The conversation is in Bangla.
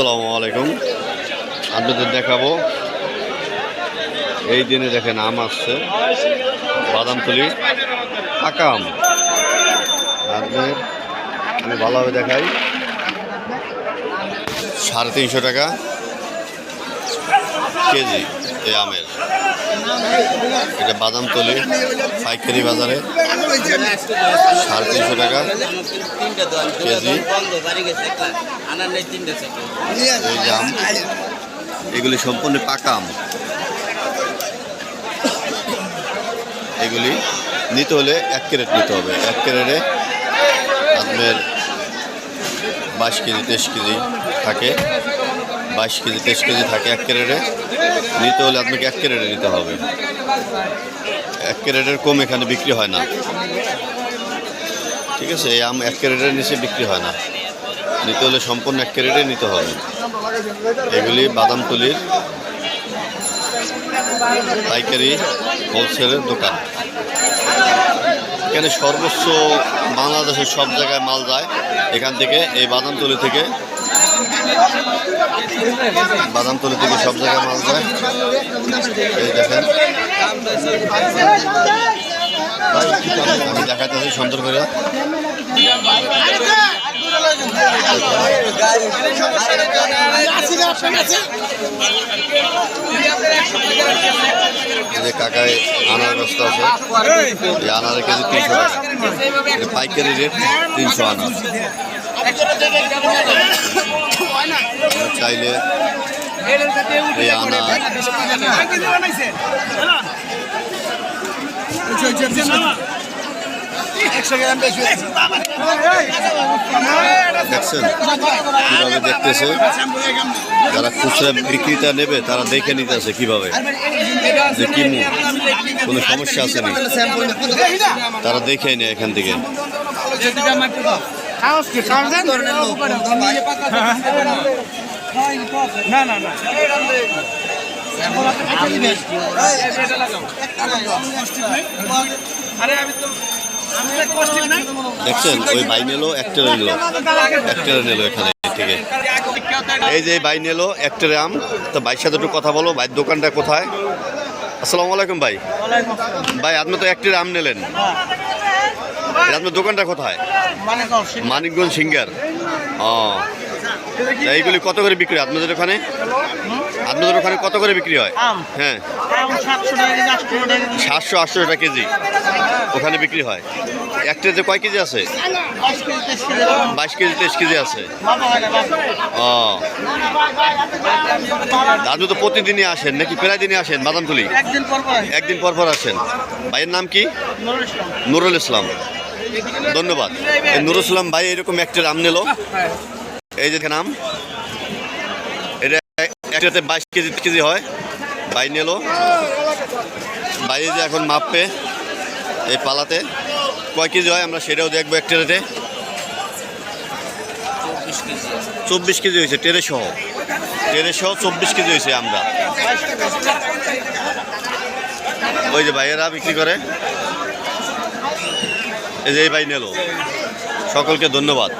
আসসালামু আলাইকুম। আপনাদের দেখাবো। এই দিনে দেখেন আম আসছে। বাদামতলি, পাকা আম। আপনাদের আমি ভালোভাবে দেখাই। সাড়ে তিনশো টাকা কেজি। এই আমের। এটা বাদামতলি পাইকারি বাজারে। সাড়ে তিনশো টাকা কেজি। এই আম, এগুলি সম্পূর্ণ পাকা আম। এগুলি নিতে হলে এক ক্যারেট নিতে হবে। এক ক্যারেটে আপনার বাইশ কেজি, তেইশ কেজি থাকে। বাইশ কেজি, তেইশ কেজি থাকে এক ক্যারেটে। নিতে হলে আপনাকে এক ক্যারেটে নিতে হবে। এক ক্যারেটের কম এখানে বিক্রি হয় না। ঠিক আছে, এই আম এক ক্যারেটের নিচে বিক্রি হয় না। নিতে হলে সম্পূর্ণ এক ক্যারেটে নিতে হবে। এগুলি বাদামতলির পাইকারি হোলসেলের দোকান। এখানে সর্বোচ্চ বাংলাদেশের সব জায়গায় মাল যায়। এখান থেকে এই বাদামতলি থেকে বাদামতলি থেকে সব জায়গায় মাল যায়। এই দেখেন। আমি দেখাতেছি সুন্দর করে কাকায় আনার ব্যস্ত আছে। এই আনারের কেজি তিনশো পাইকারি রেট তিনশো আনা। চাইলে দেখছেন? দেখতেছে? যারা খুচরা বিক্রেতা নেবে, তারা দেখে নিতেছে কীভাবে। যে কি কোনো সমস্যা আছেনি তারা দেখে নেয় এখান থেকে। না না না। আরে আমি তো দেখছেন ওই ভাই নিলো একটা নিল একটা নিল এখানে থেকে এই যে এই ভাই নিলো একটা আম তো ভাইয়ের সাথে একটু কথা বলো ভাইয়ের দোকানটা কোথায়? আসসালামু আলাইকুম ভাই। ভাই আপনি তো একটা আম নিলেন। আপনার দোকানটা কোথায়? মানে মানিকগঞ্জ সিঙ্গার। ও। এইগুলি কত করে বিক্রি হয়? আপনাদের ওখানে? আপনাদের ওখানে কত করে বিক্রি হয়? হ্যাঁ। সাতশো আটশো টাকা কেজি। ওখানে বিক্রি হয়? একটাতে কয় কেজি আছে। বাইশ কেজি তেইশ কেজি আছে। ও। আপনি তো প্রতিদিনই আসেন নাকি প্রায় দিনই আসেন বাদামতুলি? একদিন পর পর একদিন পর পর আসেন। ভাইয়ের নাম কি? নুরুল ইসলাম। ধন্যবাদ। ইসলাম ভাই এরকম একটা আম নিল। এই যে নাম। এটা একটাতে বাইশ কেজি কেজি হয়। বাই নিল। বাইরে যে এখন মাপবে এই পালাতে। কয় কেজি হয়? আমরা সেটাও দেখব একটা রেটে চব্বিশ কেজি হয়েছে। টেরে সহ চব্বিশ কেজি হয়েছে আমরা। ওই যে ভাইয়েরা বিক্রি করে। এই ভাই নেলো। সকলকে ধন্যবাদ।